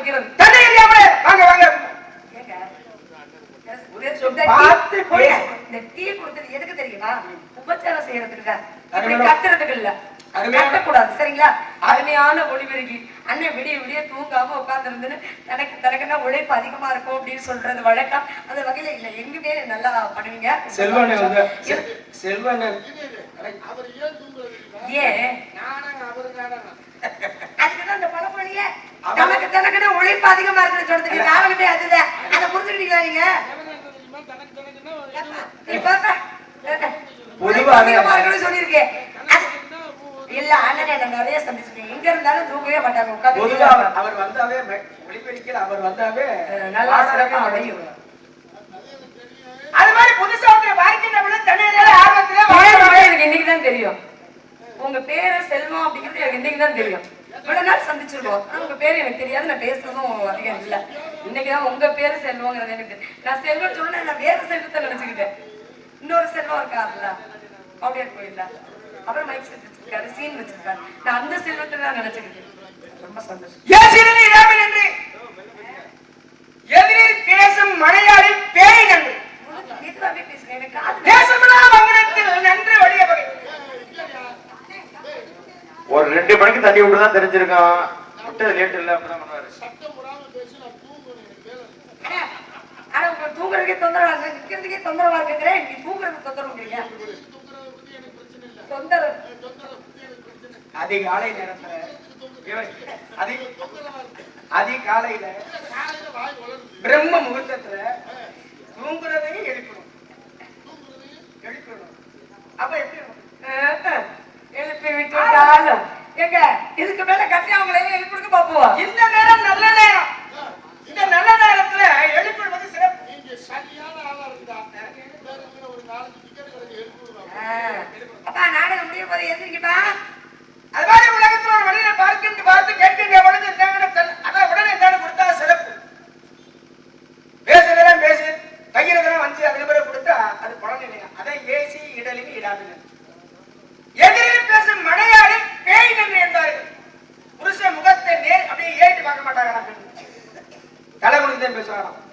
வைக்கிறது தண்ணி இல்லையாமலே வாங்க வாங்க. பார்த்து இந்த டீ- கொடுத்தது எதுக்கு தெரியுமா? உபச்சாரம் செய்யறதுக்கு. இப்படி கத்துறதுக்கு இல்ல. அருமையான- கத்தக்கூடாது சரிங்களா? அருமையான ஒளிபெருக்கி அண்ணன் விடிய விடிய தூங்காம உட்கார்ந்து தனக்கு தனக்குன்னா உழைப்பு அதிகமா இருக்கும் அப்படின்னு சொல்றது வழக்கம். அந்த வகையில இல்ல எங்குமே நல்லா பண்ணுவீங்க. செல்வனை ஏன் அதுக்குதான் அந்த பழமொழியே தனக்கு தனக்குன்னு உழைப்பு அதிகமா இருக்குன்னு சொல்றதுக்கு காரணமே அதுதான். அதை புரிஞ்சுக்கிட்டீங்களா நீங்க? சொல்லியிருக்கேன். இல்ல அண்ணனே நான் நிறைய சந்திச்சிருக்கேன் எங்க இருந்தாலும் தூங்கவே மாட்டாங்க உட்கார்ந்து பொதுவா அவர் வந்தாவே ஒளிபெருக்கில் அவர் வந்தாவே நல்லா சிறப்பா அமையும் அது மாதிரி புதுசா ஒருத்தர் வாழ்க்கையில தன்னையில ஆர்வத்திலே வாழ்க்கை எனக்கு இன்னைக்கு தான் தெரியும். உங்க பேரு செல்வம் அப்படிங்கிறது எனக்கு இன்னைக்கு தான் தெரியும். இவ்வளவு நாள் சந்திச்சிருக்கோம். ஆனா உங்க பேரு எனக்கு தெரியாது. நான் பேசுறதும் அதிகம் இல்ல. இன்னைக்கு தான் உங்க பேரு செல்வங்கிறது எனக்கு. நான் செல்வம் சொன்னா நான் வேற செல்வத்தை நினைச்சுக்கிட்டேன். இன்னொரு செல்வம் இருக்காதுல்ல அப்படியே கோயில்ல. அப்புறம் மைக் வச்சிருக்காரு. சீன் வச்சிருக்காரு. நான் அந்த செல்வத்தை தான் நினைச்சுக்கிட்டேன். ரொம்ப சந்தோஷம். எதிரில் பேசும் மனையாளி பேய் நன்று இதுவாவே பேசுறேன் எனக்கு காது மங்கனத்தில் நன்று வழிய வகை ஒரு ரெண்டு மணிக்கு தண்ணி விட்டு தான் தெரிஞ்சிருக்கான். விட்டது லேட் இல்ல பண்ணுவாரு உங்களுக்கு தூங்குறதுக்கே தொந்தரவா இருக்கு நிக்கிறதுக்கே தொந்தரவா இருக்குங்கிறேன் நீ தூங்குறதுக்கு தொந்தரவுங்கிறீங்க தூங்குறத பத்தி எனக்கு பிரச்சனை இல்லை. தொந்தரவு. தொந்தரவை பத்தி எனக்கு பிரச்சனை இல்லை. அதிகாலை நேரத்துல இவன் அதி தொந்தரவா இருக்கு. அதிகாலையில காலையில வாய் வளருது. பிரம்ம முகூர்த்தத்துல தூங்குறதையும் எழுப்பணும். எழுப்பணும். அப்ப எப்படி எழுப்பி விட்டுட்டாலும் எங்க? இதுக்கு மேல கட்டி அவங்களே எழுப்பிடுங்க பாப்போம் இந்த நேரம் நல்ல நேரம். இந்த நல்ல நேரத்துல எழுப்பிடுவது சிறப்பு. நீங்க சரியான ஆளா இருந்தா ஒரு நாலஞ்சு டிக்கெட் அப்பா நாடகம் முடியும் போது எந்திரிக்கப்பா அது மாதிரி உலகத்துல ஒரு மனிதனை பார்க்கின்ற பார்த்து கேட்கின்ற பொழுது என்னங்கன்னு. அதான் உடனே என்னன்னு கொடுத்தா சிறப்பு. பேசுறதெல்லாம் பேசு கையிறதெல்லாம் வந்து அதுக்கு பிறகு கொடுத்தா அது பலன் இல்லையா? அதான் ஏசி இடலின் இடாதுன்னு esa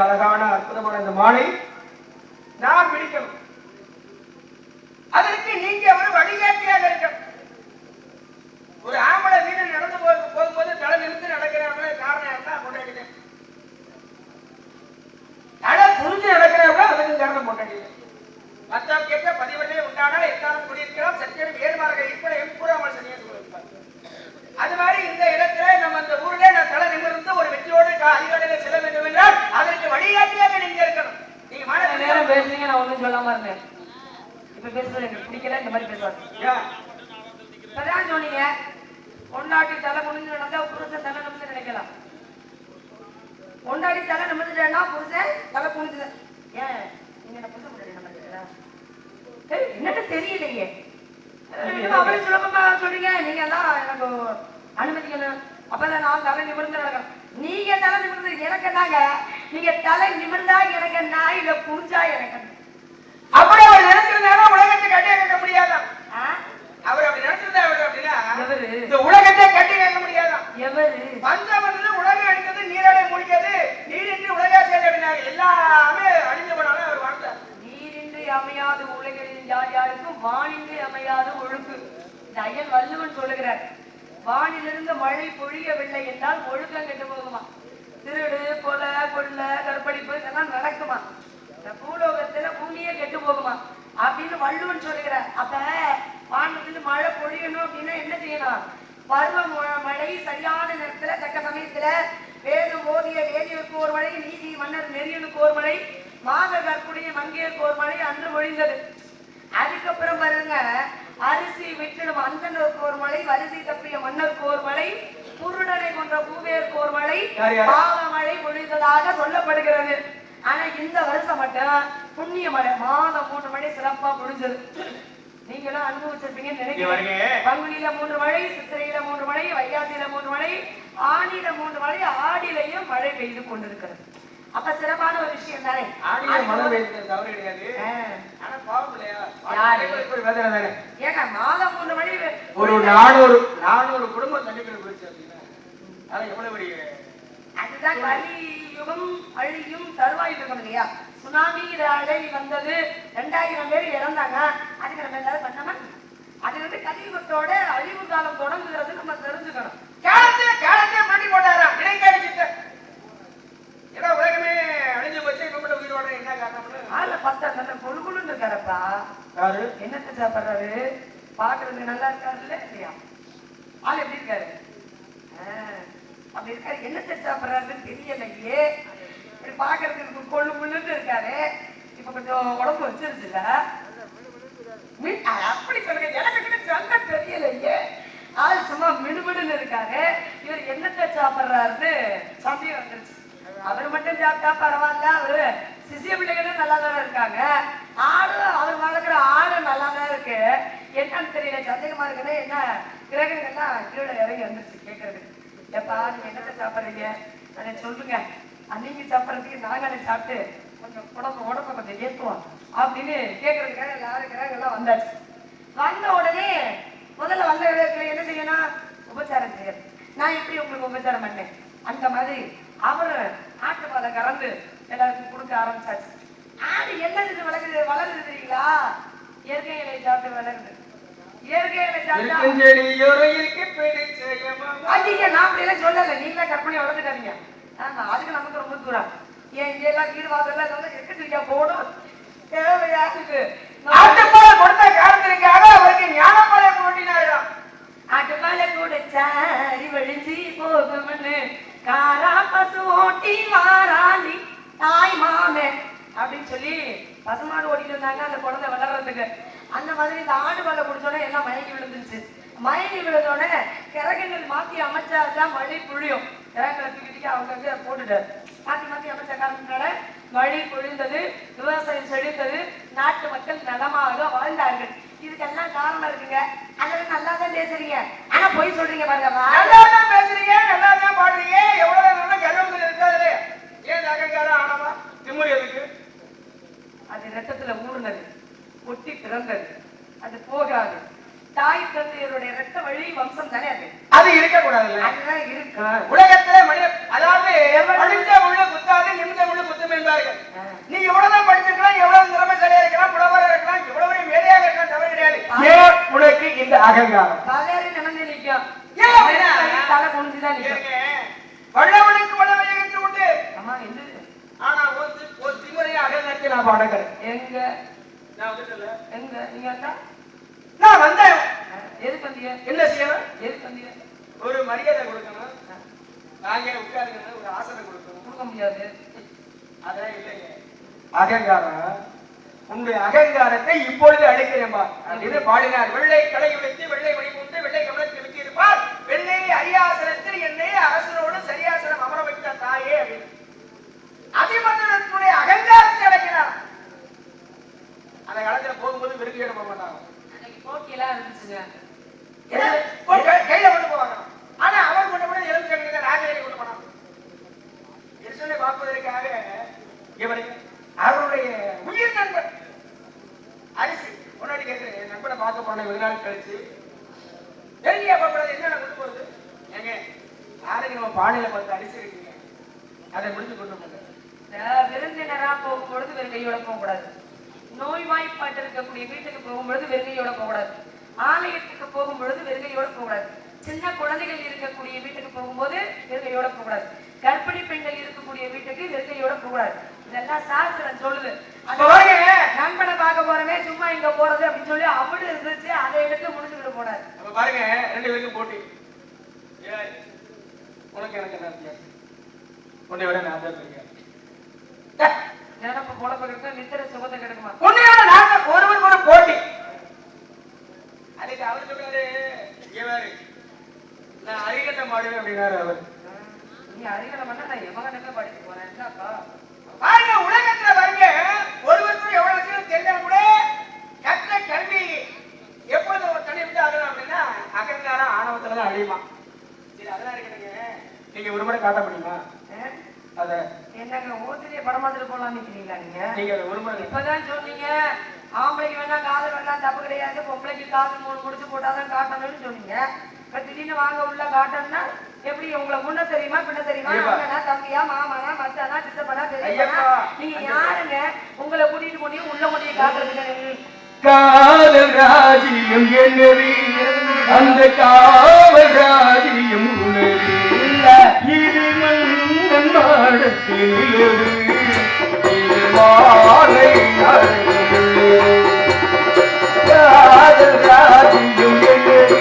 அழகான அற்புதமான இந்த மாலை நாம் பிடிக்கணும் அதற்கு நீங்க ஒரு வழிகாட்டியாக இருக்கணும் ஒரு ஆம்பளை வீடு நடந்து போக போகும்போது தலை நிறுத்தி நடக்கிறவங்க காரணம் என்ன கொண்டாடிட்டேன் தலை புரிஞ்சு நடக்கிறவங்க அதுக்கு காரணம் கொண்டாடிட்டேன் மத்தம் கேட்க பதிவெண்ணே உண்டானால் எக்காலம் குடியிருக்கலாம் சத்தியம் ஏறுமாறாக இருப்பட எம்பூராமல் சனியாக சொல்லியிருப்பார் அது மாதிரி இந்த இடத்துல நம்ம இந்த ஊர்ல நான் தலை நிமிர்ந்து ஒரு வெற்றியோடு கா- அதிகாலையில செல்ல வேண்டும் என்றால் அதற்கு வழிகாட்டியாக நீங்க இருக்கணும் நீங்க இவ்வளவு மனதில் நேரம் பேசுறீங்க நான் ஒண்ணும் சொல்லாம இருந்தேன் இப்ப பேசுறது எனக்கு பிடிக்கல இந்த மாதிரி பேசுவாங்க ஏன்? இப்பதான் சொன்னீங்க பொண்டாட்டி தலை குனிஞ்சு நடந்தா புருஷன் தலை நிமிர்ந்து நினைக்கலாம் நிமிர்ந்துட்டா புருஷன் தலை குனிஞ்சு ஏன்? நீங்க என்ன புருஷன் என்னன்னு தெரியலையே. சுலபமா சொல்றீங்க. நீங்க எல்லாம் எனக்கு அனுமதிக்கணும். அப்பதான் நான் தலை நிமிர்ந்து நடக்கணும். நீங்க தலை நிமிர்ந்து எனக்கு என்னங்க? நீங்க தலை நிமிர்ந்தா எனக்கு என்ன? இல்ல புரிஞ்சா எனக்கு? அப்படி அவர் நினைச்சிருந்தாலும் உலகத்தை கட்டி கேட்க முடியாதான்? அவர் அப்படி நினைச்சிருந்தா அவர் அப்படின்னா இந்த உலகத்தை கட்டி கேட்க முடியாதான் எவரு பஞ்சம் உலகம் அடித்தது நீராடை முடிக்கிறது எல்லாமே அழிஞ்ச போனாலும் அவர் வாழ்ந்தார் நீரின்றி அமையாது உலகில் யார் யாருக்கும் வானின்றி அமையாது ஒழுங்கு. இந்த ஐயன் வள்ளுவன் சொல்லுகிறார் வானிலிருந்து மழை பொழியவில்லை என்றால் ஒழுக்கம் கெட்டு போகுமா? திருடு கொலை கொள்ள கற்பழிப்பு இதெல்லாம் நடக்குமா? இந்த பூலோகத்துல பூமியே கெட்டு போகுமா? அப்படின்னு வள்ளுவன் சொல்லுகிறார். அப்ப வானத்துல மழை பொழியணும் அப்படின்னா என்ன செய்யணும் பருவ ம- மழை சரியான நேரத்துல தக்க சமயத்துல வேதம் ஓதிய வேதியருக்கு ஒரு மழை நீதி மன்னர் நெறியனுக்கு ஒரு மழை மாக கற்புடைய மங்கையருக்கு ஒரு மழை அன்று பொழிந்தது அதுக்கப்புறம் பாருங்க அரிசி விட்டுடும் அந்தனருக்கு ஒரு மழை வரிசை தப்பிய மன்னருக்கு ஒரு மழை குருடனை கொன்ற பூவேருக்கு ஒரு மழை? பாவ மழை பொழிந்ததாக சொல்லப்படுகிறது. ஆனா இந்த வருஷம் மட்டும் புண்ணிய மழை மாதம் மூன்று மழை சிறப்பா பொழிஞ்சது. நீங்களும் அனுபவிச்சிருப்பீங்கன்னு வருங்க. நினைக்கிறேன். பங்குனியில மூன்று மழை சித்திரையில மூன்று மழை வைகாசியில மூன்று மழை ஆனியில மூன்று மழை ஆடியிலையும் மழை பெய்து கொண்டிருக்கிறது. அப்ப சிறப்பான ஒரு விஷயம் தானே? ஏங்க மாதம் மூன்று பெ- ஒரு நானூறு நானூறு குடும்பம் தண்ணிக்குள்ள போயிடுச்சு அப்படின்னா அதான் எவ்வளவு அதுதான் கலியுகம் அழியும் தருவாயில் இருக்கும் இல்லையா? சுனாமிங்கிற அலை வந்தது. ரெண்டாயிரம் பேர் இறந்தாங்க. அதுக்கு நம்ம எல்லாரும் பண்ணாம அது வந்து கலியுகத்தோட அழிவு காலம் தொடங்குகிறது நம்ம தெரிஞ்சுக்கணும். கேளத்தே கேளத்தே பண்ணி போட்டாரா இணைக்காடிச்சிட்டு ஏன்னா உலகமே அழிஞ்சு போச்சு. இப்ப கூட உயிரோட என்ன காரணம் ஆள பார்த்தா நல்ல கொழு கொழுன்னு இருக்காரப்பா. யாரு? என்னத்தை சாப்பிடுறாரு? பாக்குறதுக்கு நல்லா இருக்காருல்ல இல்லையா? ஆள் எப்படி இருக்காரு? அப்படி இருக்காரு. என்னத்தை சாப்பிடுறாருன்னு தெரியலையே. இப்படி பார்க்கறதுக்கு கொள்ளு முள்ளுன்னு இருக்காரு. இப்ப கொஞ்சம் உடம்பு வச்சிருச்சுல அப்படி சொல்லுங்க. எனக்கு கூட சொல்ல தெரியலையே. ஆள் சும்மா மினுமினுன்னு இருக்காரு. இவர் என்னத்தை சாப்பிட்றாருன்னு சந்தேகம் வந்துருச்சு. அவர் மட்டும் சாப்பிட்டா பரவாயில்ல. அவரு சிசிய பிள்ளைகளும் நல்லா தானே இருக்காங்க. ஆடும் அவர் வளர்க்குற ஆடும் நல்லா தான் இருக்கு. என்னன்னு தெரியல. சந்தேகமா இருக்குன்னு என்ன? கிரகங்கள்லாம் கீழே இறங்கி வந்துருச்சு கேட்கறது எப்பா நீங்க என்னத்தை சாப்பிட்றீங்க? அதை சொல்லுங்க. நீங்க சாப்பிட்றதுக்கு நாங்களே சாப்பிட்டு கொஞ்சம் உடம்பு உடம்ப கொஞ்சம் ஏற்றுவோம் அப்படின்னு கேட்கறதுக்காக எல்லாரும் கிரகங்கள்லாம் வந்தாச்சு. வந்த உடனே முதல்ல வந்த கிரகத்துல என்ன செய்யணும் உபச்சாரம் செய்யணும். நான் எப்படி உங்களுக்கு உபச்சாரம் பண்ணேன்? அந்த மாதிரி அவர் ஆட்டு பாலை கறந்து எல்லாருக்கும் கொடுக்க ஆரம்பிச்சாச்சு. ஆடு என்னது வளருது வளருது தெரியுங்களா? இயற்கை இலை சாப்பிட்டு வளருது. இயற்கை இலை சாப்பிட்டா நான் அப்படி எல்லாம் சொல்லல. நீங்களே கற்பனை வளர்த்துக்காதீங்க ஆமா அதுக்கு தூரம் ஏன் இங்க எல்லாம் வீடு வாசல்ல எக்கச்சரிக்கா போடும் தேவையா இருக்கு ஆட்டுப்பால் கொடுத்த காரணத்திற்காக அவருக்கு ஞானப்பாலை போட்டினாராம். ஆட்டுப்பால கூட சாரி வழிஞ்சி போகும்னு காரா பசு ஓட்டி தாய் மாமே அப்படின்னு சொல்லி பசுமாடு ஓட்டிட்டு இருந்தாங்க அந்த குழந்தை வளர்றதுக்கு. அந்த மாதிரி இந்த ஆடு பாலை குடிச்சோடனே எல்லாம் மயங்கி விழுந்துருச்சு. மயங்கி விழுந்தோடனே கிரகங்கள் மாத்தி அமைச்சாதான் மழை புழியும். கிரகங்களை தூக்கி தூக்கி அவங்க போட்டுட்டாரு. மாத்தி மாத்தி அமைச்ச காரணத்தினால மழை பொழிந்தது விவசாயம் செழித்தது நாட்டு மக்கள் நலமாக வாழ்ந்தார்கள். இதுக்கெல்லாம் காரணம் இருக்குங்க. அதெல்லாம் நல்லா தான் பேசுறீங்க. ஆனா பொய் சொல்றீங்க பாருங்க நல்லா தான் பேசுறீங்க நல்லா தான் பாடுறீங்க. எவ்வளவு நல்ல கருவங்கள் இருக்காது ஏன் அகங்காரம் ஆனவா திமுறை எதுக்கு? அது ரத்தத்துல ஊர்னது ஒட்டி பிறந்தது. அது போகாது. தாய் தந்தையருடைய ரத்த வழி வம்சம் தானே அது அது இருக்க கூடாதுல்ல அதுதான் இருக்கு உலகத்துல மனித அதாவது படிச்ச முள்ளு குத்தாது நிமிந்த முள்ளு குத்தும் என்பார்கள் நீ எவ்வளவுதான் படிச்சிருக்கலாம் எவ்வளவு திறமைசாலியா இருக்கலாம் புலவரா இருக்கலாம் எவ்வளவு பெரிய மேதையாக இருக்கலாம் தவறு கிடையாது ஏன் உனக்கு இந்த அகங்காரம் பலரும் நிமிர்ந்து நிற்கும் ஏன் அப்படின்னா? தலை குனிஞ்சுதான் நிற்கும் ஏங்க, வல்லவனுக்கு வல்லமை என்று உண்டு ஆமா என்னது ஆனா ஒரு தி- ஒரு திமுறையை அகங்காரத்தை நான் பாடக்கிறேன் எங்க நான் வந்துட்டல எங்க நீங்க வந்தா நான் வந்தேன் எதுக்கு வந்தீங்க என்ன செய்யணும் எதுக்கு வந்தீங்க ஒரு மரியாதை கொடுக்கணும் நாங்க உட்காருங்க ஒரு ஆசனம் கொடுக்கணும் கொடுக்க முடியாது அதெல்லாம் இல்லைங்க அகங்காரம் உன்னுடைய அகங்காரத்தை இப்பொழுது அழைக்கிறேன்பா அப்படின்னு பாடினார். வெள்ளை கடை உடைத்து வெள்ளை மணி கொண்டு வெள்ளை கமலத்தில் வைத்திருப்பார் வெள்ளை அரியாசனத்தில் என்னை அரசனோடு சரியாசனம் அமர வைத்த தாயே அப்படின்னு. அதிமந்தனுடைய அகங்காரத்தை அழைக்கிறார் அந்த காலத்துல போகும்போது விரும்பியோட போக மாட்டாங்க. கையில கொண்டு போவாங்க. ஆனா அவர் கொண்டு போன கட்டின ராஜவேலி கொண்டு போனாங்க கிருஷ்ணனை பார்ப்பதற்காக இவர் அவருடைய உயிர் நண்பர் அரிசி முன்னாடி கேட்கிறேன் என் நண்பனை பார்க்க போன வெகு நாள் கழிச்சு. நெருங்கியா பார்க்கறது என்ன கொண்டு போறது ஏங்க யாருக்கு நம்ம பானையில பார்த்து அரிசி இருக்குங்க? அதை முடிச்சு கொண்டு போங்க இந்த போகும் போகும்பொழுது வெறும் கையோட போகக்கூடாது நோய்வாய்ப்பாட்டு இருக்கக்கூடிய வீட்டுக்கு போகும்பொழுது வெறுங்கையோட போகக்கூடாது ஆலயத்துக்கு போகும்பொழுது வெறுங்கையோட போகக்கூடாது சின்ன குழந்தைகள் இருக்கக்கூடிய வீட்டுக்கு போகும்போது வெறுங்கையோட போகக்கூடாது கர்ப்பிணி பெண்கள் இருக்கக்கூடிய வீட்டுக்கு வெறுங்கையோட போக போகக்கூடாது இதெல்லாம் சாஸ்திரம் சொல்லுது. நண்பனை பார்க்க போறவே சும்மா இங்க போறது அப்படின்னு சொல்லி அவடு இருந்துச்சு அதை எடுத்து முடிச்சுக்கிட்டு போனாரு. அப்ப பாருங்க ரெண்டு பேருக்கும் போட்டி. உனக்கு எனக்கு என்ன வித்தியாசம்? உன்னை விட நான் தான் இருக்கேன். நினப்பு பொழப்பு கிடைக்கும் நித்திர சுகத்தை கிடைக்குமா? உன்னையோட நான் ஒருவருக்கு ஒரு போட்டி. அதுக்கு அவர் சொல்றாரு இவரு நான் அரிகட்டம் மாடுவேன் அப்படின்னாரு அவர். நீ பண்ணா நான் எவகனுக்கு படிக்க போறேன்? என்னப்பா? பாருங்க உலகத்துல பாருங்க ஒருவருக்கு எவ்வளவு விஷயம் தெரிஞ்சா கூட கற்ற கல்வி எப்பொழுது ஒரு தனி விட்டு ஆகலாம் அப்படின்னா அகங்காரம் ஆணவத்துல தான் அழியுமா? சரி அதெல்லாம் இருக்கணுங்க நீங்க ஒரு முறை காட்ட முடியுமா? அத. என்னங்க ஓத்திரியை படமாத்திட்டு போலாம் நிக்கிறீங்களா நீங்க? நீங்க அதை ஒரு முறை இப்பதான் சொன்னீங்க. ஆம்பளைக்கு வேணா காதல் வேணா தப்பு கிடையாது. பொம்பளைக்கு காதல் முடிச்சு போட்டாதான் காட்டணும்னு சொன்னீங்க. இப்ப திடீர்னு வாங்க உள்ள காட்டணும்னா எப்படி உங்களை முன்ன தெரியுமா பின்ன தெரியுமா. அண்ணனா தம்பியா மாமனா மச்சானா சித்தப்பனா தெரியுமா ஐயப்பா. நீங்க யாருங்க? உங்களை கூட்டிட்டு போய் உள்ள கொண்டு காட்டுறதுக்கு. காதல் ராஜ்யம் என்னது? அந்த காவல் ராஜ்யம் உனது இது மன்னன் மாடத்தில் ஒரு மாலை காதல் ராஜ்யம் என்னது?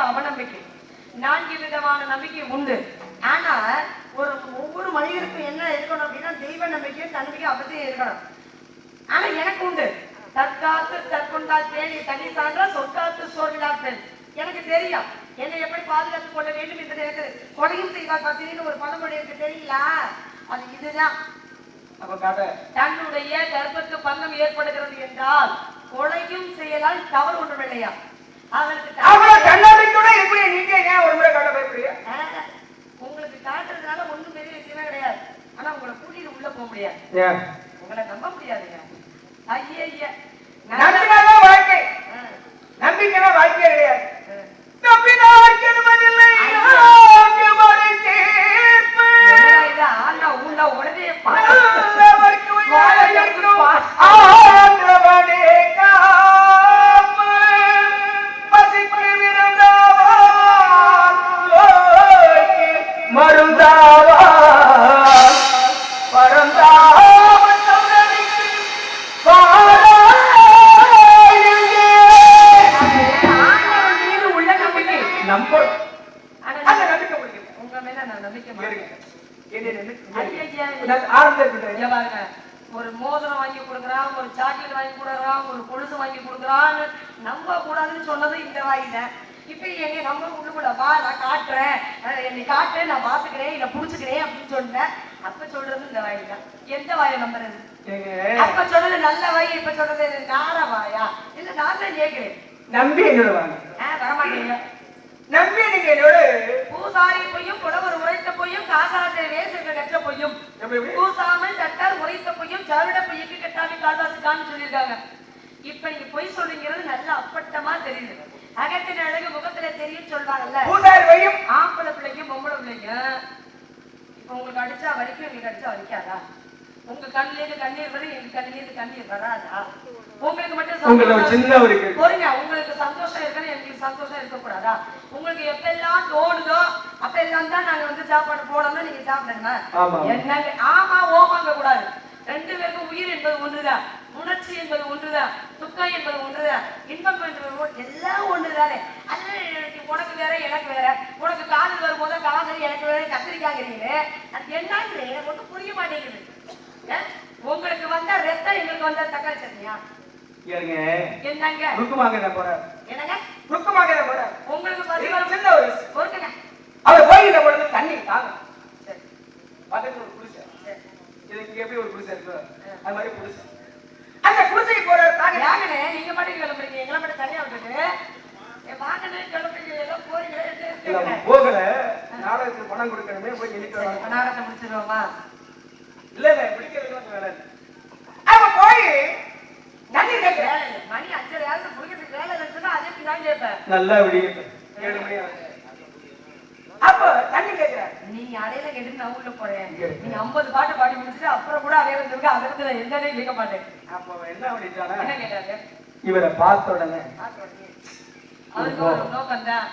அவநம்பிக்கை. நான்கு விதமான நம்பிக்கை உண்டு. ஆனா ஒரு ஒவ்வொரு மனிதனுக்கும் என்ன இருக்கணும் அப்படின்னா தெய்வ நம்பிக்கை தன்னம்பிக்கை அவசியம் இருக்கணும். ஆனா எனக்கு உண்டு. தற்காத்து தற்கொண்டால் பேணி தனி சான்றா சொற்காத்து சோர்விலார் பெண் எனக்கு தெரியும். என்னை எப்படி பாதுகாத்துக் கொள்ள வேண்டும் என்று எனக்கு கொலையும் செய்வா காத்திரின்னு ஒரு பழமொழி இருக்கு தெரியுங்களா அது இதுதான். தன்னுடைய கர்ப்பத்து பங்கம் ஏற்படுகிறது என்றால் கொலையும் செய்யலால் தவறு ஒன்றும் இல்லையா அவ்வளவு தன்னம்பிக்கையோட எப்படி நீங்க ஏன் ஒரு முறை காட்ட பயப்படுறீங்க? உங்களுக்கு காட்டுறதுனால ஒண்ணும் பெரிய விஷயமே கிடையாது. ஆனா உங்களை கூட்டிட்டு உள்ள போக முடியாது. உங்களை நம்ப முடியாதுங்க. ஐயே ஐயா நம்பினாதான் வாழ்க்கை நம்பிக்கைனா வாழ்க்கையே கிடையாது. நம்பினால் கெடுவதில்லை ஆண்டவரை எந்த வாயை நம்புறது? அப்ப சொன்னது நல்ல வாய் இப்ப சொல்றது நார வாயா? இல்ல நான் தான் கேட்கிறேன். நம்பி என்னோட வாங்க. வரமாட்டீங்க. நம்பி நீங்க என்னோட. பூசாரி பொய்யும் புலவர் உரைத்த பொய்யும் காசாசை வேசுக்கு கற்ற பொய்யும்? பூசாமல் கட்டார் உரைத்த பொய்யும் சருட பொய்யுக்கு கட்டாமி கால்வாசிக்கான்னு சொல்லியிருக்காங்க. இப்ப நீங்க பொய் சொல்றீங்கிறது நல்ல அப்பட்டமா தெரியுது. அகத்தின் அழகு முகத்துல தெரியும் சொல்வாங்கல்ல. பூசாரி வையும் ஆம்பளை பிள்ளைக்கும் பொம்பளை பிள்ளைக்கும் இப்ப உங்களுக்கு அடிச்சா வலிக்கும் எங்களுக்கு அடிச்சா வலிக்காதா? உங்க கண்ணுல இருந்து கண்ணீர் வரும் எங்க கண்ணுல இருந்து கண்ணீர் வராதா? உங்களுக்கு மட்டும். பொறுங்க உங்களுக்கு சந்தோஷம் இருக்குன்னு எங்களுக்கு சந்தோஷம் இருக்கக்கூடாதா? உங்களுக்கு எப்பெல்லாம் தோணுதோ அப்ப எல்லாம் தான் நாங்க வந்து சாப்பாடு போடணும் நீங்க சாப்பிடணுமா? ஆமா. என்னங்க? ஆமா ஓமாங்க கூடாது ரெண்டு பேருக்கும் உயிர் என்பது ஒன்றுதான் உணர்ச்சி என்பது ஒன்றுதான் துக்கம் என்பது ஒன்றுதான் இன்பம் என்பது எல்லாம் ஒன்றுதானே. அது உனக்கு வேற எனக்கு வேற. உனக்கு காதல் வரும்போது காதல் எனக்கு வேற கத்திரிக்காங்கிறீங்களே அது என்னன்னு எனக்கு ஒன்றும் புரிய மாட்டேங்குது? உங்களுக்கு வந்தா ரத்தம் எங்களுக்கு வந்தா தக்காளி சட்னியா? ஏங்க என்னங்க? ருக்குமாங்க நான் போறேன். என்னங்க? ருக்குமாங்க நான் போறேன். உங்களுக்கு பசி ஒரு சின்ன ஒரு பொறுத்துங்க அவர் போய்கிட்ட பொழுது தண்ணி தாங்க. சரி. பக்கத்துல ஒரு குடிசை. சரி. இது இங்க எப்படி ஒரு குடிசை இருக்கு? அது மாதிரி குடிசை. அந்த குடிசைக்கு போற தாங்க. யாங்கண்ணே நீங்க மட்டும் கிளம்புறீங்க. எங்களை மட்டும் தனியா விட்டுட்டு. வாங்கண்ணே கிளம்புறீங்க. ஏதோ அவன் போகல. நாடகத்துக்கு பணம் கொடுக்கணுமே போய் வரலாம் நாடகத்தை முடிச்சிருவோமா? இல்ல இல்ல பிடிக்கிறதுக்கு வேலை இல்லை. அவன் போய் கேட்கிறேன். இல்லை. மணி அஞ்சரை ஆகுது முடிக்கிறதுக்கு வேலை இருந்துச்சுன்னா அதே நான் கேட்பேன். நல்லா விடிய ஏழு மணி நீ அடையில கேட்டு நான் உள்ள போறேன். நீ 50 பாட்டு பாடி முடிச்சுட்டு அப்புறம் கூட அடையில இருக்கு. அதற்கு நான் என்னன்னே கேட்க மாட்டேன். அப்போ என்ன பண்ணிட்டானா? என்ன கேட்டாரு? இவரை பார்த்த உடனே. பார்த்த உடனே. அவருக்கு ஒரு நோக்கம் தான்.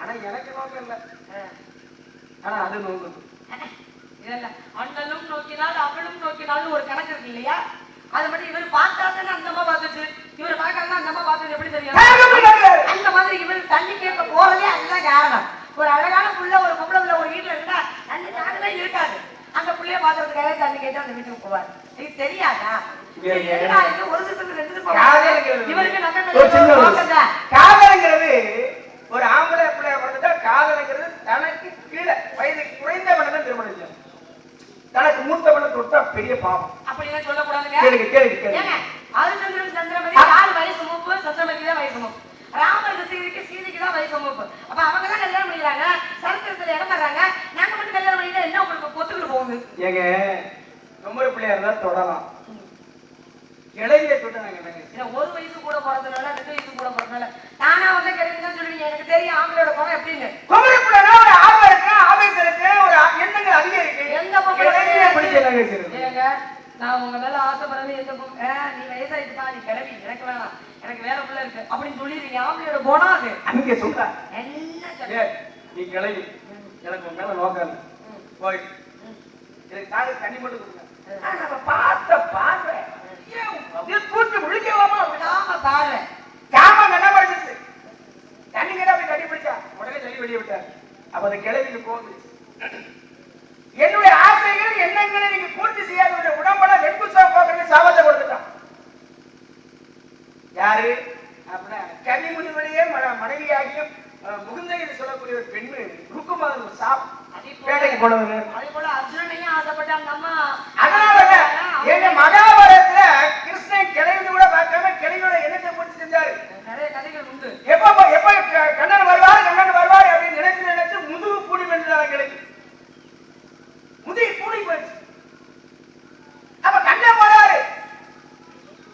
ஆனா எனக்கு நோக்கம் இல்ல. ஆனா அது நோக்கம். இல்ல அண்ணனும் நோக்கினால் அவளும் நோக்கினாலும் ஒரு கணக்கு இருக்கு இல்லையா? அது மட்டும் இவர் பார்த்தாதானே அந்த அம்மா பார்த்துச்சு இவர் பார்க்காம அந்த அம்மா பார்த்தது எப்படி தெரியும்? அந்த மாதிரி இவர் தண்ணி கேட்க போறதே அதுதான் காரணம். ஒரு அழகான புள்ள ஒரு பொம்பளை புள்ள ஒரு வீட்டுல இருந்தா தண்ணி தானே இருக்காது. அந்த புள்ளைய பாக்குறதுக்காக தண்ணி கேட்டு அந்த வீட்டுக்கு போவார். இது தெரியாதா? ஒரு இவருக்கு. காதலுங்கிறது ஒரு ஆம்பளை பிள்ளைய பிறந்துட்டா காதலுங்கிறது தனக்கு கீழே வயது குறைந்தவனை தான் திருமணம் செய்யணும் தனக்கு மூத்தவனை தொட்டா பெரிய பாவம். அப்படிலாம் சொல்லக்கூடாதுங்க. கேளுங்க கேளுங்க கேளுங்க ஏங்க அரிச்சந்திரன் சந்திரமதி யாரு வயசு மூப்பு சந்திரமதி தான் வயசு மூப்பு ராமர் சீதைக்கு சீதைக்கு தான் வயசு மூப்பு அப்ப அவங்க தான் கல்யாணம் பண்ணிக்கிறாங்க சரித்திரத்துல இடம் தர்றாங்க நாங்க மட்டும் கல்யாணம் பண்ணிட்டா என்ன உங்களுக்கு பொத்துக்கிட்டு போகுது ஏங்க பொம்பளை பிள்ளையா இருந்தா தொடலாம் இளைஞ தொட்டு நாங்க என்னங்க ஏன்னா ஒரு வயசு கூட பிறந்தனால ரெண்டு வயசு கூட பிறந்தனால நானா வந்து கிடைக்குதுன்னு சொல்லுவீங்க எனக்கு தெரியும் ஆம்பளையோட குணம் எப்படின்னு பொம்பளை பிள்ளைனா ஒரு ஆர்வம் இருக்கு ஆவேசம் இருக்கு ஒரு எண்ணங்கள் அதிகம் இருக்கு எந்த பொம்பளை இளைஞரை பிடிச்சு என்ன கேட்கிறது ஏங்க நான் உங்க மேல ஆசைப்படுறது எந்த பொ- ஆ, நீ வயசாயிட்டுப்பா நீ கிளவி எனக்கு வேணாம் எனக்கு வேற பிள்ளை இருக்கு அப்படின்னு சொல்லிடுறீங்க ஆம்பளையோட குணம் அது அங்க சொல்ற என்ன சொல்ல ஏ நீ கிளவி எனக்கு உன் மேல நோக்கம் இல்லை. போய் எனக்கு தண்ணி மட்டும் கொடுங்க. நம்ம பார்த்த பார்வை தூக்கி முழிக்கலாமா? பாரு தண்ணி அப்படி பிடிச்சா உடனே வெளியே விட்டார். அப்ப அந்த போகுது. என்னுடைய ஆசைகள் எண்ணங்களை நீங்க பூர்த்தி செய்யாத உடம்புல வெட்குச்சா போகிறது சாபத்தை கொடுத்துட்டான். யாரு? அப்படின்னா கன்னிமுனி வழியே ம- மனைவியாகியும் அஹ், என்று சொல்லக்கூடிய ஒரு பெண்ணு ருக்குமார் ஒரு சாப் போல போனவங்க அதே போல அர்ஜுனனையும் ஆசைப்பட்ட அந்த அம்மா அதனால எங்க மகாபாரதத்துல கிருஷ்ணன் கிளைந்து கூட பார்க்காம கிளையோட எண்ணத்தை பூர்த்தி செஞ்சாரு. நிறைய கதைகள் உண்டு. எப்ப எப்ப கண்ணன் வருவார் கண்ணன் வருவார் அப்படின்னு நினைச்சு நினைச்சு முதுகு கூடி வென்றாங்க கிளைக்கு முதுகு கூடி போயிடுச்சு அப்ப கண்ணன் வராரு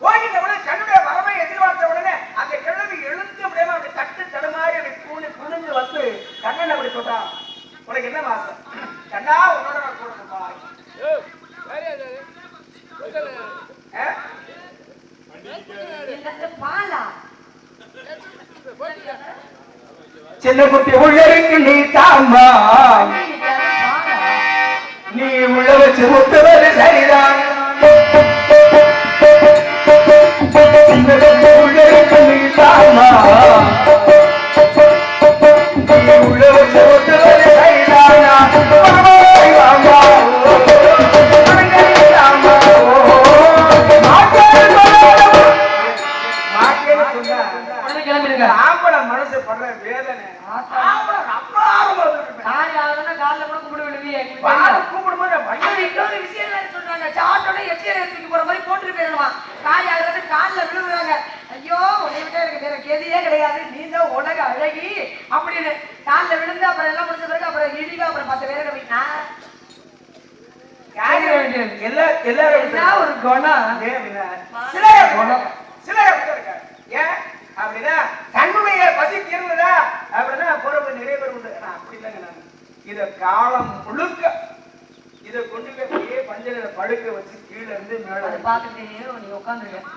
போகின்ற உடனே கண்ணுடைய வரவை எதிர்பார்த்த உடனே அந்த கிழவி எழுந்து அப்படியே அப்படி தட்டு தடுமாறி அப்படி கூணி குனிஞ்சு வந்து கண்ணன் அப்படி சொல்றான் உனக்கு என்ன மாசம் கண்ணா உன்னோட நான் கூட போறேன். ஆ? என்னது பாலா சின்ன குட்டி உள்ளருக்கு நீ தாமா பாலா நீ உள்ள வச்சு முட்டுவது சரிதான். கிளம்பிடுங்க. ஆம்பளை மனசு படுற வேதனை. காரி ஆகணும்னா காலில் கூட கும்பிட விடுவீங்க எங்களுக்கு வாழ தெரியும். கூப்பிடும்போது வயிறு இன்னொரு விஷயம் சொல்றாங்க. சாட்டோட எச்சியரை தூக்கி போற மாதிரி போட்டுட்டு போயிடணுமா காரி ஆகுறது காலில் விழுகுறாங்க ஐயோ உன்னை விட்டா எனக்கு வேற கேதியே கிடையாது. நீ தான் உலக அழகி. அப்படின்னு காலில் விழுந்து அப்புறம் எல்லாம் முடிஞ்ச பிறகு அப்புறம் இடிவா அப்புறம் பத்து பேரை கவினா காரியம் எல்லா எல்லாரும் ஒரு குணம்? அப்படின்னா, சிலர் குணம். சிலர் அப்படிதான் இருக்காங்க. ஏன்? அப்படின்னா தன்னுடைய பசி தீர்வுதா அப்படின்னா பொறுப்பு பேர் உண்டு. அப்படி இல்லைங்க நான். இத காலம் முழுக்க இத கொண்டு போய் அப்படியே பஞ்சல படுக்க வச்சு கீழ இருந்து மேல. பார்த்துட்டே நீ உட்காந்துருக்க